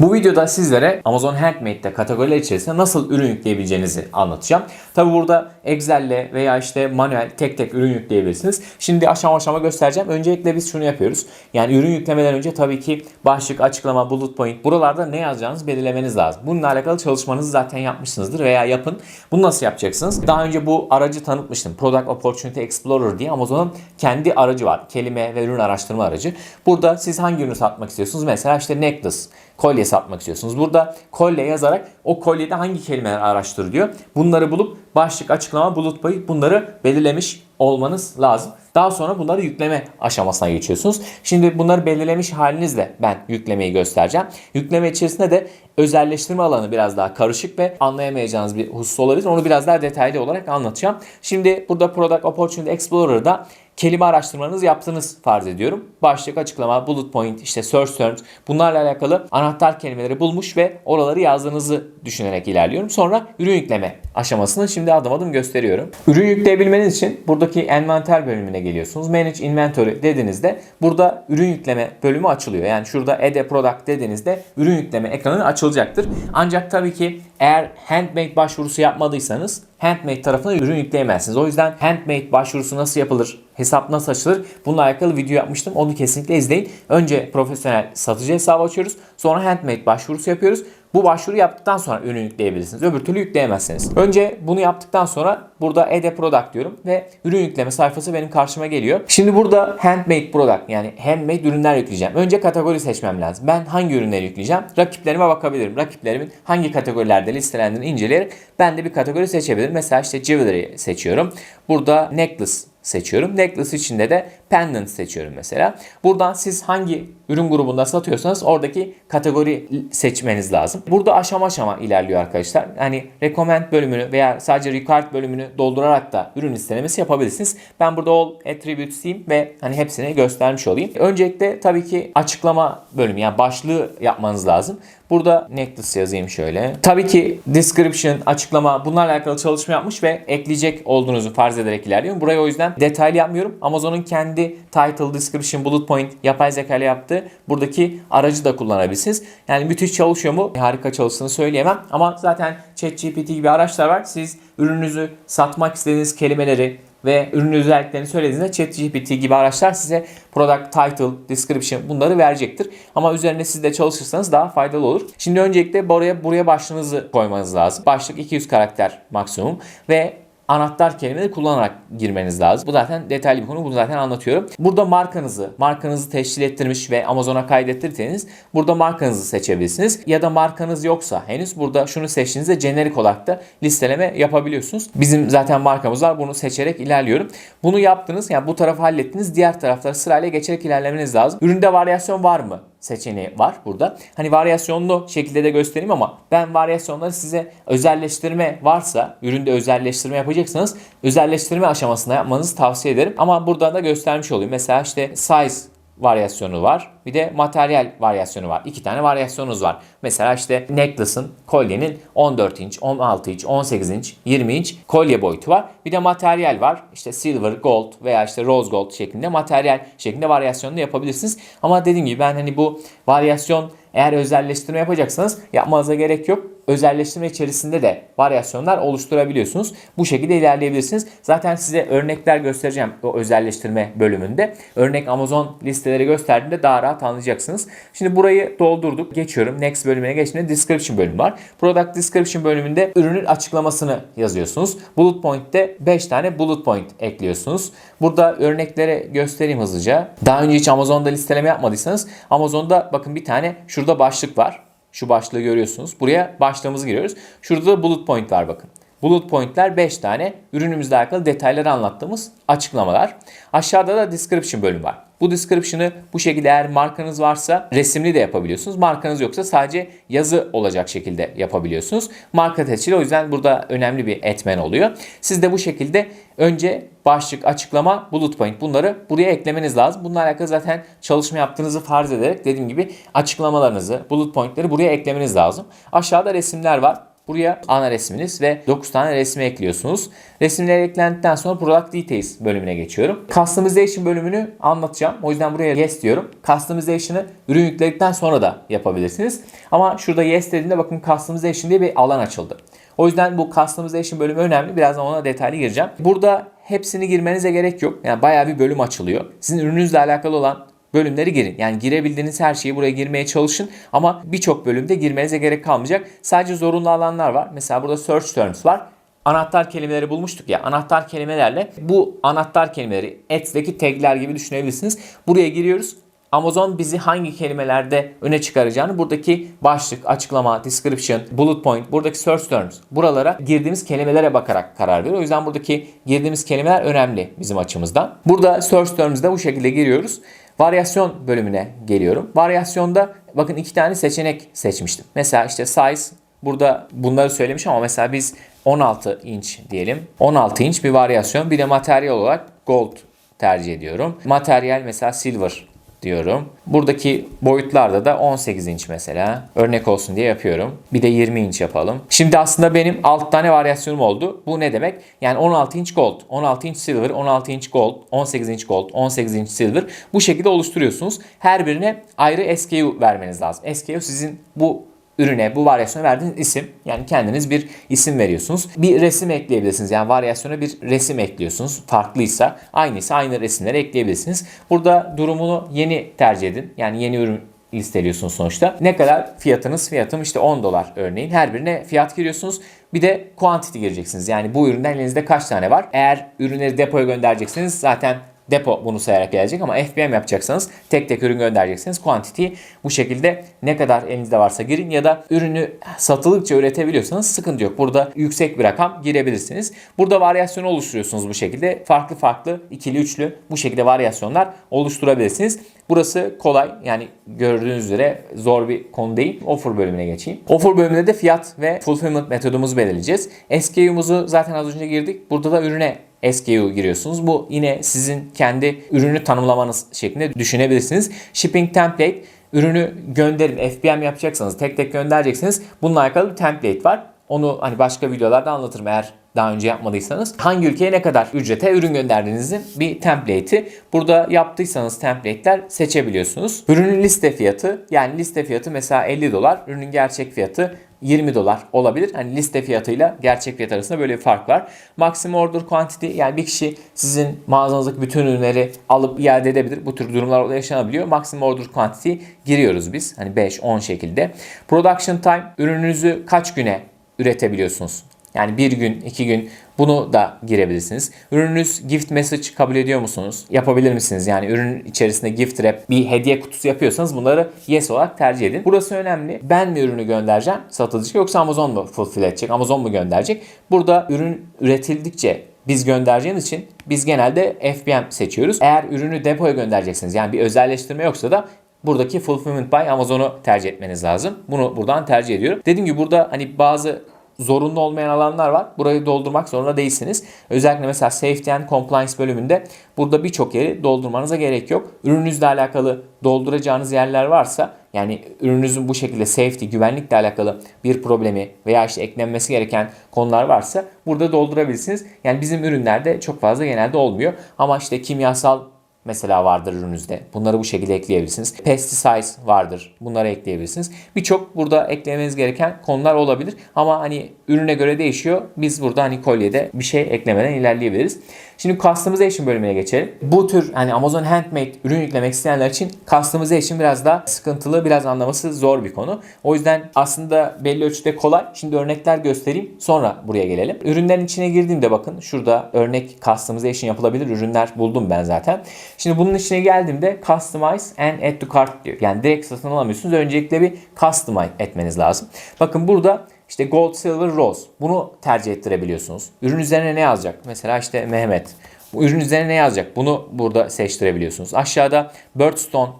Bu videoda sizlere Amazon Handmade'de kategoriler içerisinde nasıl ürün yükleyebileceğinizi anlatacağım. Tabi burada Excel'le veya işte manuel tek tek ürün yükleyebilirsiniz. Şimdi aşama aşama göstereceğim. Öncelikle biz şunu yapıyoruz. Yani ürün yüklemeden önce tabii ki başlık, açıklama, bullet point buralarda ne yazacağınızı belirlemeniz lazım. Bununla alakalı çalışmanızı zaten yapmışsınızdır veya yapın. Bunu nasıl yapacaksınız? Daha önce bu aracı tanıtmıştım. Product Opportunity Explorer diye Amazon'un kendi aracı var. Kelime ve ürün araştırma aracı. Burada siz hangi ürünü satmak istiyorsunuz? Mesela işte necklace, kolye satmak istiyorsunuz. Burada kolye yazarak o kolyede hangi kelimeler araştır diyor. Bunları bulup başlık, açıklama, bulut payı bunları belirlemiş olmanız lazım. Daha sonra bunları yükleme aşamasına geçiyorsunuz. Şimdi bunları belirlemiş halinizle ben yüklemeyi göstereceğim. Yükleme içerisinde de özelleştirme alanı biraz daha karışık ve anlayamayacağınız bir husus olabilir. Onu biraz daha detaylı olarak anlatacağım. Şimdi burada Product Opportunity Explorer'da kelime araştırmanızı yaptığınız farz ediyorum. Başlık, açıklama, bullet point, işte search terms bunlarla alakalı anahtar kelimeleri bulmuş ve oraları yazdığınızı düşünerek ilerliyorum. Sonra ürün yükleme aşamasını şimdi adım adım gösteriyorum. Ürün yükleyebilmeniz için buradaki envanter bölümüne geliyorsunuz. Manage Inventory dediğinizde burada ürün yükleme bölümü açılıyor. Yani şurada Add a Product dediğinizde ürün yükleme ekranı açılacaktır. Ancak tabii ki eğer Handmade başvurusu yapmadıysanız Handmade tarafına ürün yükleyemezsiniz. O yüzden Handmade başvurusu nasıl yapılır, hesap nasıl açılır bununla alakalı video yapmıştım. Onu kesinlikle izleyin. Önce profesyonel satıcı hesabı açıyoruz. Sonra Handmade başvurusu yapıyoruz. Bu başvuru yaptıktan sonra ürün yükleyebilirsiniz. Öbür türlü yükleyemezsiniz. Önce bunu yaptıktan sonra burada a Product diyorum ve ürün yükleme sayfası benim karşıma geliyor. Şimdi burada Handmade Product yani handmade ürünler yükleyeceğim. Önce kategori seçmem lazım. Ben hangi ürünleri yükleyeceğim? Rakiplerime bakabilirim. Rakiplerimin hangi kategorilerde listelendiğini inceleyerek ben de bir kategori seçebilirim. Mesela işte Jewelry seçiyorum. Burada Necklace seçiyorum. Necklace içinde de pendant seçiyorum mesela. Buradan siz hangi ürün grubunda satıyorsanız oradaki kategori seçmeniz lazım. Burada aşama aşama ilerliyor arkadaşlar. Hani recommend bölümünü veya sadece required bölümünü doldurarak da ürün listelemesi yapabilirsiniz. Ben burada all attributes diyeyim ve hani hepsini göstermiş olayım. Öncelikle tabii ki açıklama bölümü yani başlığı yapmanız lazım. Burada necklace yazayım şöyle. Tabii ki description, açıklama bunlarla alakalı çalışma yapmış ve ekleyecek olduğunuzu farz ederek ilerliyorum. Burayı o yüzden detaylı yapmıyorum. Amazon'un kendi title, description, bullet point yapay zeka ile yaptığı buradaki aracı da kullanabilirsiniz. Yani müthiş çalışıyor mu? Harika çalıştığını söyleyemem. Ama zaten ChatGPT gibi araçlar var. Siz ürününüzü satmak istediğiniz kelimeleri ve ürün özelliklerini söylediğinizde ChatGPT gibi araçlar size product title, description bunları verecektir. Ama üzerine siz de çalışırsanız daha faydalı olur. Şimdi öncelikle buraya buraya başlığınızı koymanız lazım. Başlık 200 karakter maksimum ve anahtar kelimeleri kullanarak girmeniz lazım. Bu zaten detaylı bir konu. Bunu zaten anlatıyorum. Burada markanızı, markanızı teşkil ettirmiş ve Amazon'a kaydettirdiyseniz burada markanızı seçebilirsiniz. Ya da markanız yoksa henüz burada şunu seçtiğinizde jenerik olarak da listeleme yapabiliyorsunuz. Bizim zaten markamız var. Bunu seçerek ilerliyorum. Bunu yaptınız. Yani bu tarafı hallettiniz. Diğer tarafları sırayla geçerek ilerlemeniz lazım. Üründe varyasyon var mı? Seçeneği var burada. Hani varyasyonlu şekilde de göstereyim ama ben varyasyonları size özelleştirme varsa, üründe özelleştirme yapacaksanız özelleştirme aşamasında yapmanızı tavsiye ederim. Ama burada da göstermiş olayım. Mesela işte size varyasyonu var. Bir de materyal varyasyonu var. İki tane varyasyonunuz var. Mesela işte necklace'ın, kolyenin 14 inç, 16 inç, 18 inç, 20 inç kolye boyutu var. Bir de materyal var. İşte silver, gold veya işte rose gold şeklinde materyal şeklinde varyasyonu da yapabilirsiniz. Ama dediğim gibi ben hani bu varyasyon eğer özelleştirme yapacaksanız yapmanıza gerek yok. Özelleştirme içerisinde de varyasyonlar oluşturabiliyorsunuz. Bu şekilde ilerleyebilirsiniz. Zaten size örnekler göstereceğim o özelleştirme bölümünde. Örnek Amazon listeleri gösterdiğinde daha rahat anlayacaksınız. Şimdi burayı doldurduk. Geçiyorum. Next bölümüne geçtiğimde description bölümü var. Product description bölümünde ürünün açıklamasını yazıyorsunuz. Bullet point'te 5 tane bullet point ekliyorsunuz. Burada örnekleri göstereyim hızlıca. Daha önce hiç Amazon'da listeleme yapmadıysanız Amazon'da bakın bir tane şurada başlık var. Şu başlığı görüyorsunuz. Buraya başlığımızı giriyoruz. Şurada da bullet point var bakın. Bullet point'ler 5 tane ürünümüzle alakalı detayları anlattığımız açıklamalar. Aşağıda da description bölümü var. Bu description'ı bu şekilde eğer markanız varsa resimli de yapabiliyorsunuz. Markanız yoksa sadece yazı olacak şekilde yapabiliyorsunuz. Marka tescili o yüzden burada önemli bir etmen oluyor. Siz de bu şekilde önce başlık, açıklama, bullet point bunları buraya eklemeniz lazım. Bununla alakalı zaten çalışma yaptığınızı farz ederek dediğim gibi açıklamalarınızı, bullet pointleri buraya eklemeniz lazım. Aşağıda resimler var. Buraya ana resminiz ve 9 tane resmi ekliyorsunuz. Resimler eklendikten sonra Product Details bölümüne geçiyorum. Customization bölümünü anlatacağım. O yüzden buraya yes diyorum. Customization'ı ürün yükledikten sonra da yapabilirsiniz. Ama şurada yes dediğimde bakın Customization diye bir alan açıldı. O yüzden bu Customization bölümü önemli. Birazdan ona detaylı gireceğim. Burada hepsini girmenize gerek yok. Yani bayağı bir bölüm açılıyor. Sizin ürününüzle alakalı olan bölümleri girin. Yani girebildiğiniz her şeyi buraya girmeye çalışın ama birçok bölümde girmenize gerek kalmayacak. Sadece zorunlu alanlar var. Mesela burada search terms var. Anahtar kelimeleri bulmuştuk ya. Anahtar kelimelerle bu anahtar kelimeleri Ads'deki tagler gibi düşünebilirsiniz. Buraya giriyoruz. Amazon bizi hangi kelimelerde öne çıkaracağını buradaki başlık, açıklama, description, bullet point, buradaki search terms buralara girdiğimiz kelimelere bakarak karar veriyor. O yüzden buradaki girdiğimiz kelimeler önemli bizim açımızdan. Burada search terms'de bu şekilde giriyoruz. Varyasyon bölümüne geliyorum. Varyasyonda bakın iki tane seçenek seçmiştim. Mesela işte size burada bunları söylemiş ama mesela biz 16 inç diyelim. 16 inç bir varyasyon. Bir de materyal olarak gold tercih ediyorum. Materyal mesela silver diyorum. Buradaki boyutlarda da 18 inç mesela. Örnek olsun diye yapıyorum. Bir de 20 inç yapalım. Şimdi aslında benim 6 tane varyasyonum oldu. Bu ne demek? Yani 16 inç gold, 16 inç silver, 16 inç gold, 18 inç gold, 18 inç silver. Bu şekilde oluşturuyorsunuz. Her birine ayrı SKU vermeniz lazım. SKU sizin bu ürüne, bu varyasyona verdiğiniz isim. Yani kendiniz bir isim veriyorsunuz. Bir resim ekleyebilirsiniz. Yani varyasyona bir resim ekliyorsunuz. Farklıysa, aynıysa aynı resimleri ekleyebilirsiniz. Burada durumunu yeni tercih edin. Yani yeni ürün listeliyorsunuz sonuçta. Ne kadar fiyatınız? Fiyatım işte 10 dolar örneğin. Her birine fiyat giriyorsunuz. Bir de quantity gireceksiniz. Yani bu üründen elinizde kaç tane var? Eğer ürünleri depoya göndereceksiniz zaten depo bunu sayarak gelecek ama FBM yapacaksanız tek tek ürün göndereceksiniz. Quantity bu şekilde ne kadar elinizde varsa girin ya da ürünü satılıkça üretebiliyorsanız sıkıntı yok. Burada yüksek bir rakam girebilirsiniz. Burada varyasyonu oluşturuyorsunuz bu şekilde. Farklı farklı ikili üçlü bu şekilde varyasyonlar oluşturabilirsiniz. Burası kolay yani gördüğünüz üzere zor bir konu değil. Offer bölümüne geçeyim. Offer bölümünde de fiyat ve fulfillment metodumuzu belirleyeceğiz. SKU'muzu zaten az önce girdik. Burada da ürüne SKU giriyorsunuz. Bu yine sizin kendi ürünü tanımlamanız şeklinde düşünebilirsiniz. Shipping template ürünü gönderin. FBM yapacaksanız tek tek göndereceksiniz. Bununla alakalı bir template var. Onu hani başka videolarda anlatırım eğer daha önce yapmadıysanız. Hangi ülkeye ne kadar ücrete ürün gönderdiğinizin bir template'i. Burada yaptıysanız template'ler seçebiliyorsunuz. Ürünün liste fiyatı yani liste fiyatı mesela 50 dolar. Ürünün gerçek fiyatı 20 dolar olabilir. Hani liste fiyatıyla gerçek fiyat arasında böyle bir fark var. Maximum order quantity yani bir kişi sizin mağazanızdaki bütün ürünleri alıp iade edebilir. Bu tür durumlar yaşanabiliyor. Maximum order quantity giriyoruz biz. Hani 5-10 şekilde. Production time ürününüzü kaç güne üretebiliyorsunuz? Yani bir gün, iki gün bunu da girebilirsiniz. Ürününüz gift message kabul ediyor musunuz? Yapabilir misiniz? Yani ürün içerisinde gift wrap bir hediye kutusu yapıyorsanız bunları yes olarak tercih edin. Burası önemli. Ben mi ürünü göndereceğim satıcı yoksa Amazon mu fulfill edecek? Amazon mu gönderecek? Burada ürün üretildikçe biz göndereceğimiz için biz genelde FBM seçiyoruz. Eğer ürünü depoya göndereceksiniz yani bir özelleştirme yoksa da buradaki fulfillment by Amazon'u tercih etmeniz lazım. Bunu buradan tercih ediyorum. Dediğim gibi burada hani bazı zorunlu olmayan alanlar var. Burayı doldurmak zorunda değilsiniz. Özellikle mesela Safety and Compliance bölümünde burada birçok yeri doldurmanıza gerek yok. Ürününüzle alakalı dolduracağınız yerler varsa yani ürününüzün bu şekilde safety, güvenlikle alakalı bir problemi veya işte eklenmesi gereken konular varsa burada doldurabilirsiniz. Yani bizim ürünlerde çok fazla genelde olmuyor. Ama işte kimyasal mesela vardır ürününüzde. Bunları bu şekilde ekleyebilirsiniz. Pesticides vardır. Bunları ekleyebilirsiniz. Birçok burada eklemeniz gereken konular olabilir. Ama hani ürüne göre değişiyor. Biz burada hani kolyede bir şey eklemeden ilerleyebiliriz. Şimdi customization bölümüne geçelim. Bu tür hani Amazon Handmade ürün yüklemek isteyenler için customization biraz daha sıkıntılı, biraz anlaması zor bir konu. O yüzden aslında belli ölçüde kolay. Şimdi örnekler göstereyim. Sonra buraya gelelim. Ürünlerin içine girdiğimde bakın şurada örnek customization yapılabilir ürünler buldum ben zaten. Şimdi bunun içine geldiğimde customize and add to cart diyor. Yani direkt satın alamıyorsunuz. Öncelikle bir customize etmeniz lazım. Bakın burada işte gold, silver, rose. Bunu tercih ettirebiliyorsunuz. Ürün üzerine ne yazacak? Mesela işte Mehmet. Bu ürün üzerine ne yazacak? Bunu burada seçtirebiliyorsunuz. Aşağıda birthstone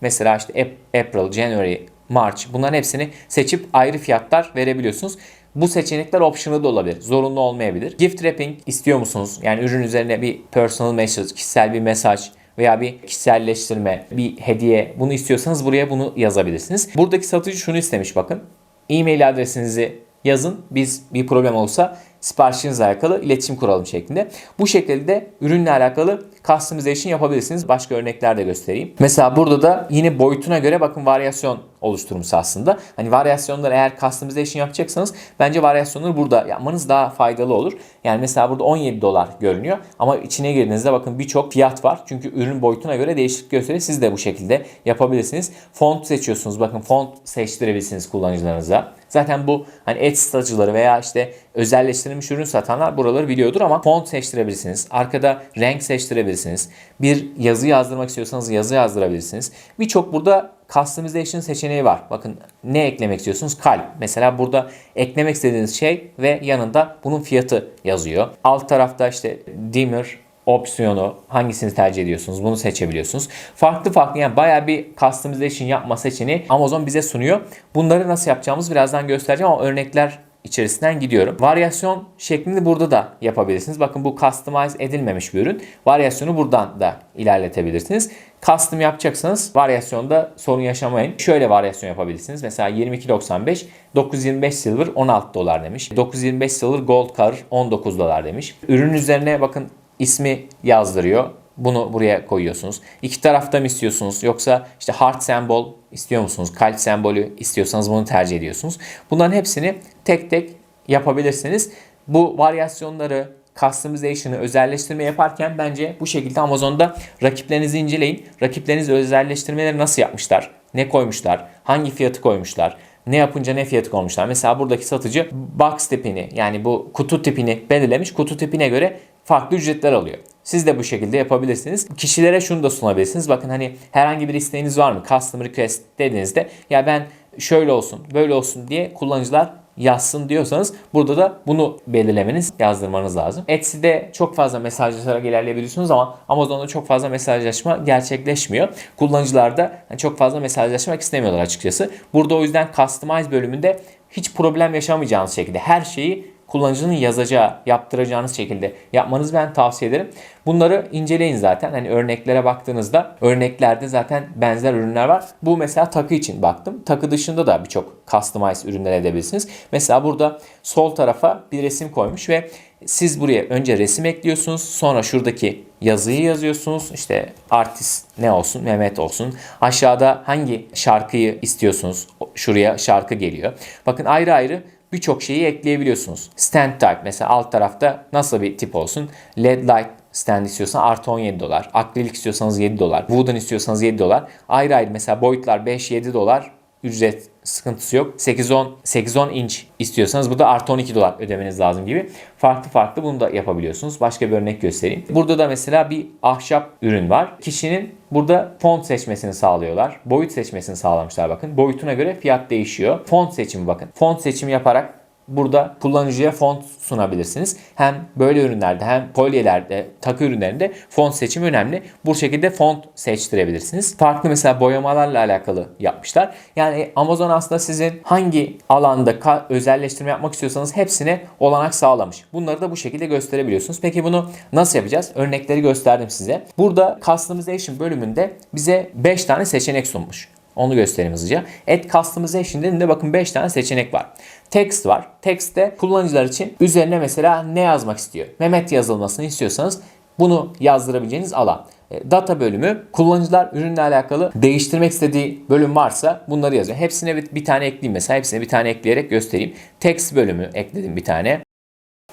mesela işte April, January, March bunların hepsini seçip ayrı fiyatlar verebiliyorsunuz. Bu seçenekler optional da olabilir. Zorunlu olmayabilir. Gift wrapping istiyor musunuz? Yani ürün üzerine bir personal message, kişisel bir mesaj veya bir kişiselleştirme, bir hediye bunu istiyorsanız buraya bunu yazabilirsiniz. Buradaki satıcı şunu istemiş bakın. E-mail adresinizi yazın. Biz bir problem olsa siparişinizle alakalı iletişim kuralım şeklinde. Bu şekilde ürünle alakalı customization yapabilirsiniz. Başka örnekler de göstereyim. Mesela burada da yine boyutuna göre bakın varyasyon oluşturmuş aslında. Hani varyasyonları eğer customization yapacaksanız bence varyasyonları burada yapmanız daha faydalı olur. Yani mesela burada 17 dolar görünüyor ama içine girdiğinizde bakın birçok fiyat var. Çünkü ürün boyutuna göre değişiklik gösteriyor. Siz de bu şekilde yapabilirsiniz. Font seçiyorsunuz. Bakın font seçtirebilirsiniz kullanıcılarınıza. Zaten bu hani et satıcıları veya işte özelleştirilmiş ürün satanlar buraları biliyordur ama font seçtirebilirsiniz. Arkada renk seçtirebilirsiniz. Bir yazı yazdırmak istiyorsanız yazı yazdırabilirsiniz. Birçok burada customization seçeneği var. Bakın ne eklemek istiyorsunuz? Kalp. Mesela burada eklemek istediğiniz şey ve yanında bunun fiyatı yazıyor. Alt tarafta işte dimmer, opsiyonu hangisini tercih ediyorsunuz bunu seçebiliyorsunuz. Farklı farklı yani bayağı bir customization yapma seçeneği Amazon bize sunuyor. Bunları nasıl yapacağımızı birazdan göstereceğim ama örnekler içerisinden gidiyorum. Varyasyon şeklinde burada da yapabilirsiniz. Bakın bu customize edilmemiş bir ürün. Varyasyonu buradan da ilerletebilirsiniz. Custom yapacaksanız varyasyonda sorun yaşamayın. Şöyle varyasyon yapabilirsiniz. Mesela 22.95 925 silver 16 dolar demiş. 925 silver gold car 19 dolar demiş. Ürün üzerine bakın ismi yazdırıyor. Bunu buraya koyuyorsunuz. İki tarafta mı istiyorsunuz? Yoksa işte heart sembol istiyor musunuz? Kalp sembolü istiyorsanız bunu tercih ediyorsunuz. Bunların hepsini tek tek yapabilirsiniz. Bu varyasyonları, customization'ı, özelleştirme yaparken bence bu şekilde Amazon'da rakiplerinizi inceleyin. Rakipleriniz özelleştirmeleri nasıl yapmışlar? Ne koymuşlar? Hangi fiyatı koymuşlar? Ne yapınca ne fiyatı koymuşlar? Mesela buradaki satıcı box tipini yani bu kutu tipini belirlemiş. Kutu tipine göre farklı ücretler alıyor. Siz de bu şekilde yapabilirsiniz. Kişilere şunu da sunabilirsiniz. Bakın hani herhangi bir isteğiniz var mı? Custom request dediğinizde ya ben şöyle olsun, böyle olsun diye kullanıcılar yazsın diyorsanız burada da bunu belirlemeniz, yazdırmanız lazım. Etsy'de çok fazla mesajlaşarak ilerleyebiliyorsunuz ama Amazon'da çok fazla mesajlaşma gerçekleşmiyor. Kullanıcılar da çok fazla mesajlaşmak istemiyorlar açıkçası. Burada o yüzden Customize bölümünde hiç problem yaşamayacağınız şekilde her şeyi kullanıcının yazacağı, yaptıracağınız şekilde yapmanızı ben tavsiye ederim. Bunları inceleyin zaten. Hani örneklere baktığınızda örneklerde zaten benzer ürünler var. Bu mesela takı için baktım. Takı dışında da birçok customize ürünler edebilirsiniz. Mesela burada sol tarafa bir resim koymuş ve siz buraya önce resim ekliyorsunuz. Sonra şuradaki yazıyı yazıyorsunuz. İşte artist ne olsun? Mehmet olsun. Aşağıda hangi şarkıyı istiyorsunuz? Şuraya şarkı geliyor. Bakın ayrı ayrı birçok şeyi ekleyebiliyorsunuz. Stand type mesela alt tarafta nasıl bir tip olsun? LED light stand istiyorsan artı 17 dolar. Akrilik istiyorsanız 7 dolar. Wooden istiyorsanız 7 dolar. Ayrı ayrı mesela boyutlar 5-7 dolar ücret sıkıntısı yok. 8-10 8-10 inç istiyorsanız burada artı 12 dolar ödemeniz lazım gibi. Farklı farklı bunu da yapabiliyorsunuz. Başka bir örnek göstereyim. Burada da mesela bir ahşap ürün var. Kişinin burada font seçmesini sağlıyorlar. Boyut seçmesini sağlamışlar bakın. Boyutuna göre fiyat değişiyor. Font seçimi bakın. Font seçimi yaparak burada kullanıcıya font sunabilirsiniz. Hem böyle ürünlerde hem kolyelerde, takı ürünlerinde font seçimi önemli. Bu şekilde font seçtirebilirsiniz. Farklı mesela boyamalarla alakalı yapmışlar. Yani Amazon aslında sizin hangi alanda özelleştirme yapmak istiyorsanız hepsine olanak sağlamış. Bunları da bu şekilde gösterebiliyorsunuz. Peki bunu nasıl yapacağız? Örnekleri gösterdim size. Burada customization bölümünde bize 5 tane seçenek sunmuş. Onu göstereyim hızlıca. Add Customization dediğinde bakın 5 tane seçenek var. Text var. Text'te kullanıcılar için üzerine mesela ne yazmak istiyor? Mehmet yazılmasını istiyorsanız bunu yazdırabileceğiniz alan. E, data bölümü kullanıcılar ürünle alakalı değiştirmek istediği bölüm varsa bunları yazıyor. Hepsine bir, tane ekleyeyim mesela. Hepsine bir tane ekleyerek göstereyim. Text bölümü ekledim bir tane.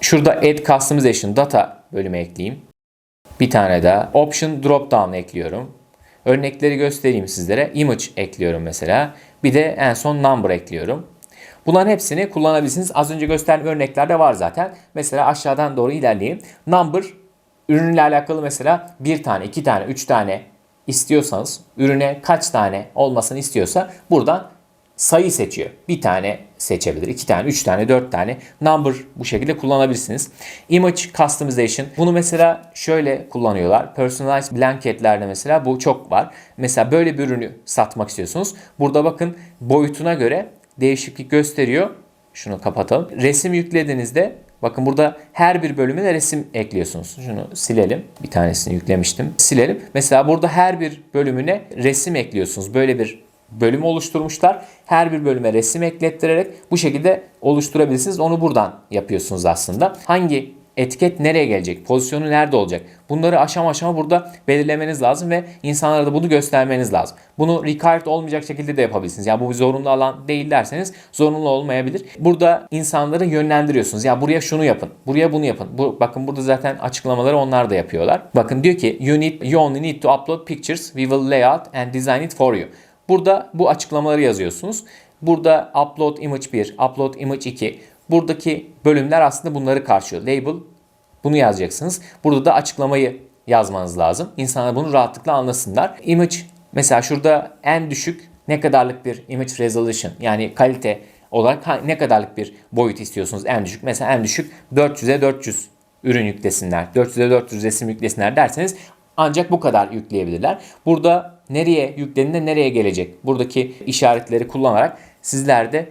Şurada Add Customization Data bölümü ekleyeyim. Bir tane daha. Option Drop Down ekliyorum. Örnekleri göstereyim sizlere. Image ekliyorum mesela. Bir de en son number ekliyorum. Bunların hepsini kullanabilirsiniz. Az önce gösterdiğim örneklerde var zaten. Mesela aşağıdan doğru ilerleyeyim. Number ürünle alakalı mesela bir tane, iki tane, üç tane istiyorsanız ürüne kaç tane olmasını istiyorsa buradan sayı seçiyor. Bir tane seçebilir. iki tane, üç tane, dört tane. Number bu şekilde kullanabilirsiniz. Image Customization. Bunu mesela şöyle kullanıyorlar. Personalized blanketlerde mesela bu çok var. Mesela böyle bir ürünü satmak istiyorsunuz. Burada bakın boyutuna göre değişiklik gösteriyor. Şunu kapatalım. Resim yüklediğinizde bakın burada her bir bölümüne resim ekliyorsunuz. Şunu silelim. Bir tanesini yüklemiştim. Silelim. Mesela burada her bir bölümüne resim ekliyorsunuz. Böyle bir bölümü oluşturmuşlar. Her bir bölüme resim eklettirerek bu şekilde oluşturabilirsiniz. Onu buradan yapıyorsunuz aslında. Hangi etiket nereye gelecek? Pozisyonu nerede olacak? Bunları aşama aşama burada belirlemeniz lazım ve insanlara da bunu göstermeniz lazım. Bunu required olmayacak şekilde de yapabilirsiniz. Ya bu bir zorunlu alan değil derseniz zorunlu olmayabilir. Burada insanları yönlendiriyorsunuz. Ya buraya şunu yapın. Buraya bunu yapın. Bu, bakın burada zaten açıklamaları onlar da yapıyorlar. Bakın diyor ki you, need, you only need to upload pictures. We will lay out and design it for you. Burada bu açıklamaları yazıyorsunuz. Burada upload image 1, upload image 2. Buradaki bölümler aslında bunları karşılıyor. Label bunu yazacaksınız. Burada da açıklamayı yazmanız lazım. İnsanlar bunu rahatlıkla anlasınlar. Image mesela şurada en düşük ne kadarlık bir image resolution yani kalite olarak ne kadarlık bir boyut istiyorsunuz en düşük. Mesela en düşük 400'e 400 ürün yüklesinler. 400'e 400 resim yüklesinler derseniz ancak bu kadar yükleyebilirler. Burada nereye yüklediğinde nereye gelecek? Buradaki işaretleri kullanarak sizler de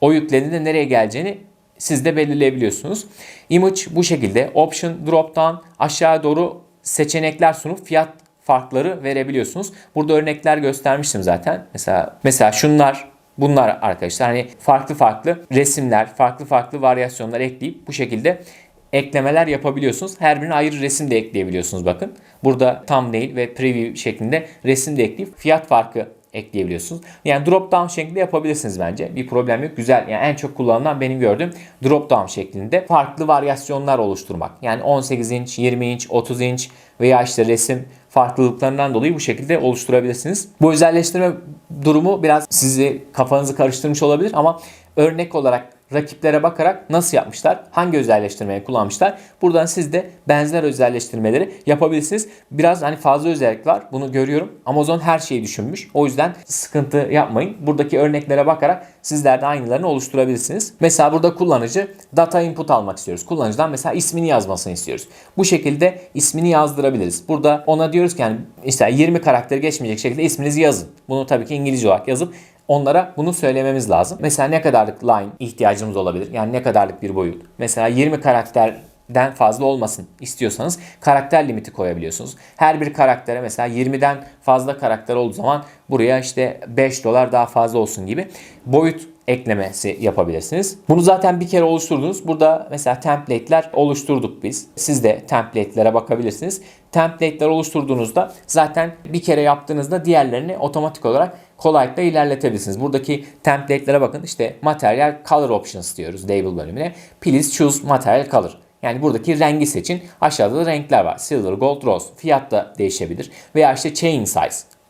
o yüklediğinde nereye geleceğini siz de belirleyebiliyorsunuz. Image bu şekilde. Option drop down aşağı doğru seçenekler sunup fiyat farkları verebiliyorsunuz. Burada örnekler göstermiştim zaten. Mesela mesela şunlar bunlar arkadaşlar hani farklı farklı resimler, farklı farklı varyasyonlar ekleyip bu şekilde eklemeler yapabiliyorsunuz. Her birine ayrı resim de ekleyebiliyorsunuz bakın. Burada thumbnail ve preview şeklinde resim de ekleyip fiyat farkı ekleyebiliyorsunuz. Yani drop down şeklinde yapabilirsiniz bence. Bir problem yok. Güzel. Yani en çok kullanılan benim gördüğüm drop down şeklinde farklı varyasyonlar oluşturmak. Yani 18 inç, 20 inç, 30 inç veya işte resim farklılıklarından dolayı bu şekilde oluşturabilirsiniz. Bu özelleştirme durumu biraz sizi kafanızı karıştırmış olabilir ama örnek olarak rakiplere bakarak nasıl yapmışlar, hangi özelleştirmeyi kullanmışlar. Buradan siz de benzer özelleştirmeleri yapabilirsiniz. Biraz hani fazla özellik var. Bunu görüyorum. Amazon her şeyi düşünmüş. O yüzden sıkıntı yapmayın. Buradaki örneklere bakarak sizler de aynılarını oluşturabilirsiniz. Mesela burada kullanıcı data input almak istiyoruz. Kullanıcıdan mesela ismini yazmasını istiyoruz. Bu şekilde ismini yazdırabiliriz. Burada ona diyoruz ki yani işte 20 karakteri geçmeyecek şekilde isminizi yazın. Bunu tabii ki İngilizce olarak yazıp onlara bunu söylememiz lazım. Mesela ne kadarlık line ihtiyacımız olabilir? Yani ne kadarlık bir boyut? Mesela 20 karakterden fazla olmasın istiyorsanız karakter limiti koyabiliyorsunuz. Her bir karaktere mesela 20'den fazla karakter olduğu zaman buraya işte 5 dolar daha fazla olsun gibi boyut eklemesi yapabilirsiniz. Bunu zaten bir kere oluşturdunuz. Burada mesela template'ler oluşturduk biz. Siz de template'lere bakabilirsiniz. Template'ler oluşturduğunuzda zaten bir kere yaptığınızda diğerlerini otomatik olarak kolaylıkla ilerletebilirsiniz. Buradaki template'lere bakın. İşte material color options diyoruz label bölümüne. Please choose material color. Yani buradaki rengi seçin. Aşağıda da renkler var. Silver, gold, rose. Fiyat da değişebilir. Veya işte chain size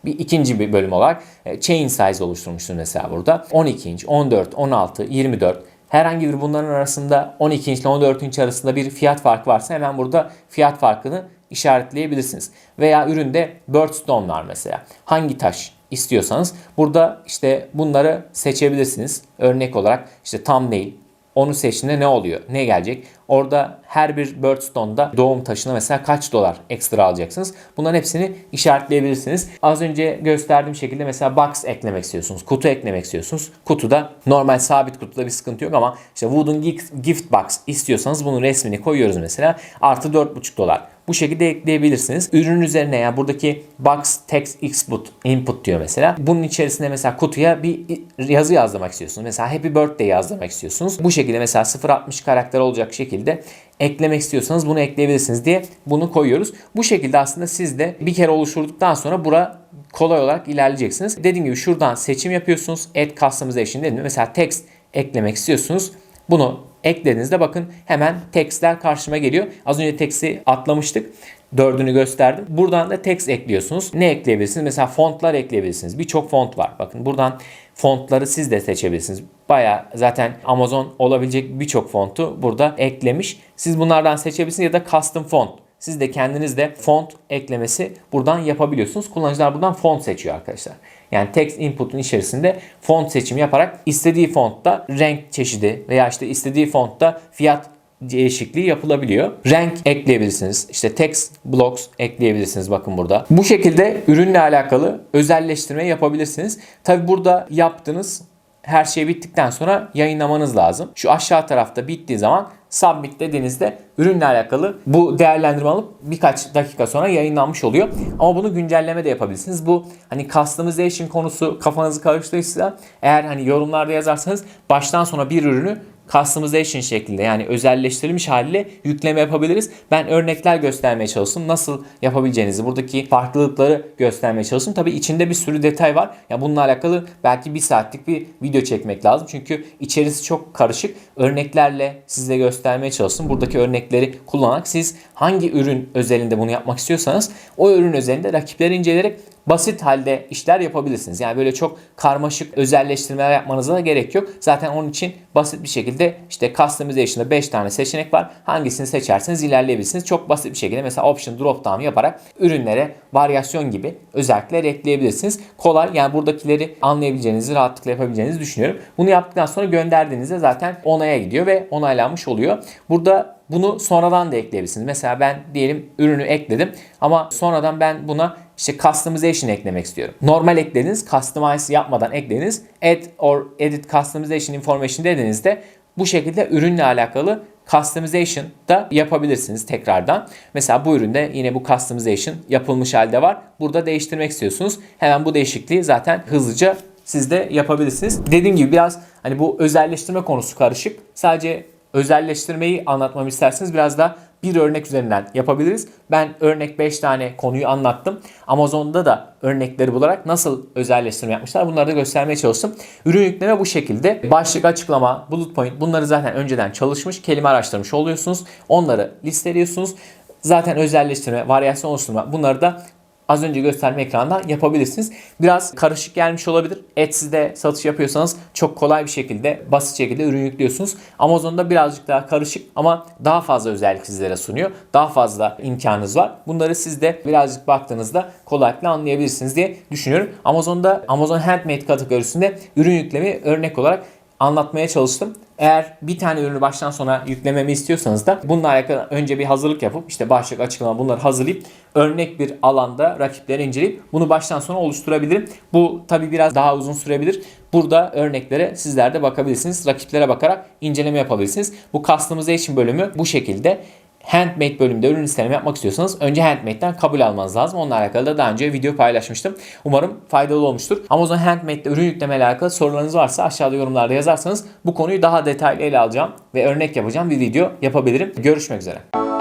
bir ikinci bir bölüm olarak e, chain size oluşturmuştur mesela burada. 12 inç, 14, 16, 24 herhangi bir bunların arasında 12 inç ile 14 inç arasında bir fiyat farkı varsa hemen burada fiyat farkını işaretleyebilirsiniz. Veya üründe birthstone var mesela. Hangi taş istiyorsanız burada işte bunları seçebilirsiniz. Örnek olarak işte thumbnail, onu seçtiğinde ne oluyor? Ne gelecek? Orada her bir birthstone'da doğum taşına mesela kaç dolar ekstra alacaksınız? Bunların hepsini işaretleyebilirsiniz. Az önce gösterdiğim şekilde mesela box eklemek istiyorsunuz. Kutu eklemek istiyorsunuz. Kutuda normal sabit kutuda bir sıkıntı yok ama işte Wooden Gift Box istiyorsanız bunun resmini koyuyoruz mesela. Artı 4,5 dolar. Bu şekilde ekleyebilirsiniz. Ürünün üzerine ya buradaki box text input input diyor mesela. Bunun içerisinde mesela kutuya bir yazı yazdırmak istiyorsunuz. Mesela happy birthday yazdırmak istiyorsunuz. Bu şekilde mesela 0.60 karakter olacak şekilde eklemek istiyorsanız bunu ekleyebilirsiniz diye bunu koyuyoruz. Bu şekilde aslında siz de bir kere oluşturduktan sonra bura kolay olarak ilerleyeceksiniz. Dediğim gibi şuradan seçim yapıyorsunuz. Add customization dedim. Mesela text eklemek istiyorsunuz. Bunu eklediğinizde bakın hemen textler karşıma geliyor. Az önce text'i atlamıştık. Dördünü gösterdim. Buradan da text ekliyorsunuz. Ne ekleyebilirsiniz? Mesela fontlar ekleyebilirsiniz. Birçok font var. Bakın buradan fontları siz de seçebilirsiniz. Baya zaten Amazon olabilecek birçok fontu burada eklemiş. Siz bunlardan seçebilirsiniz ya da custom font. Siz de kendiniz de font eklemesi buradan yapabiliyorsunuz. Kullanıcılar buradan font seçiyor arkadaşlar. Yani text input'un içerisinde font seçimi yaparak istediği fontta renk çeşidi veya işte istediği fontta fiyat değişikliği yapılabiliyor. Renk ekleyebilirsiniz. İşte text blocks ekleyebilirsiniz bakın burada. Bu şekilde ürünle alakalı özelleştirme yapabilirsiniz. Tabi burada yaptığınız her şey bittikten sonra yayınlamanız lazım. Şu aşağı tarafta bittiği zaman submit dediğinizde ürünle alakalı bu değerlendirme alıp birkaç dakika sonra yayınlanmış oluyor. Ama bunu güncelleme de yapabilirsiniz. Bu hani customization konusu kafanızı karıştırırsa eğer hani yorumlarda yazarsanız baştan sona bir ürünü customization şeklinde yani özelleştirilmiş haliyle yükleme yapabiliriz. Ben örnekler göstermeye çalıştım. Nasıl yapabileceğinizi, buradaki farklılıkları göstermeye çalıştım. Tabii içinde bir sürü detay var. Ya bununla alakalı belki bir saatlik bir video çekmek lazım. Çünkü içerisi çok karışık. Örneklerle size göstermeye çalıştım. Buradaki örnekleri kullanarak siz hangi ürün özelinde bunu yapmak istiyorsanız o ürün özelinde rakipleri inceleyerek basit halde işler yapabilirsiniz. Yani böyle çok karmaşık özelleştirmeler yapmanıza da gerek yok. Zaten onun için basit bir şekilde işte customization'da 5 tane seçenek var. Hangisini seçerseniz ilerleyebilirsiniz. Çok basit bir şekilde mesela option drop down yaparak ürünlere varyasyon gibi özellikler ekleyebilirsiniz. Kolay yani buradakileri anlayabileceğinizi, rahatlıkla yapabileceğinizi düşünüyorum. Bunu yaptıktan sonra gönderdiğinizde zaten onaya gidiyor ve onaylanmış oluyor. Burada bunu sonradan da ekleyebilirsiniz. Mesela ben diyelim ürünü ekledim ama sonradan ben buna işte customization eklemek istiyorum. Normal eklediniz, customize yapmadan eklediniz. Add or edit customization information dediğinizde bu şekilde ürünle alakalı customization da yapabilirsiniz tekrardan. Mesela bu üründe yine bu customization yapılmış halde var. Burada değiştirmek istiyorsunuz. Hemen bu değişikliği zaten hızlıca siz de yapabilirsiniz. Dediğim gibi biraz hani bu özelleştirme konusu karışık. Sadece özelleştirmeyi anlatmamı isterseniz biraz da bir örnek üzerinden yapabiliriz. Ben örnek 5 tane konuyu anlattım. Amazon'da da örnekleri bularak nasıl özelleştirme yapmışlar bunları da göstermeye çalıştım. Ürün yükleme bu şekilde. Başlık, açıklama, bullet point bunları zaten önceden çalışmış, kelime araştırmış oluyorsunuz. Onları listeliyorsunuz. Zaten özelleştirme, varyasyon oluşturma bunları da az önce gösterme ekranından yapabilirsiniz. Biraz karışık gelmiş olabilir. Etsy'de satış yapıyorsanız çok kolay bir şekilde, basit şekilde ürün yüklüyorsunuz. Amazon'da birazcık daha karışık ama daha fazla özellik sizlere sunuyor. Daha fazla imkanınız var. Bunları siz de birazcık baktığınızda kolaylıkla anlayabilirsiniz diye düşünüyorum. Amazon'da Amazon Handmade kategorisinde ürün yüklemi örnek olarak anlatmaya çalıştım. Eğer bir tane ürünü baştan sona yüklememi istiyorsanız da bununla alakalı önce bir hazırlık yapıp işte başlık açıklama bunları hazırlayıp örnek bir alanda rakipleri inceleyip bunu baştan sona oluşturabilirim. Bu tabi biraz daha uzun sürebilir. Burada örneklere sizler de bakabilirsiniz. Rakiplere bakarak inceleme yapabilirsiniz. Bu customization bölümü bu şekilde. Handmade bölümünde ürün listeleme yapmak istiyorsanız önce Handmade'den kabul almanız lazım. Onunla alakalı da daha önce video paylaşmıştım. Umarım faydalı olmuştur. Amazon Handmade'de ürün yükleme ile alakalı sorularınız varsa aşağıda yorumlarda yazarsanız bu konuyu daha detaylı ele alacağım ve örnek yapacağım bir video yapabilirim. Görüşmek üzere.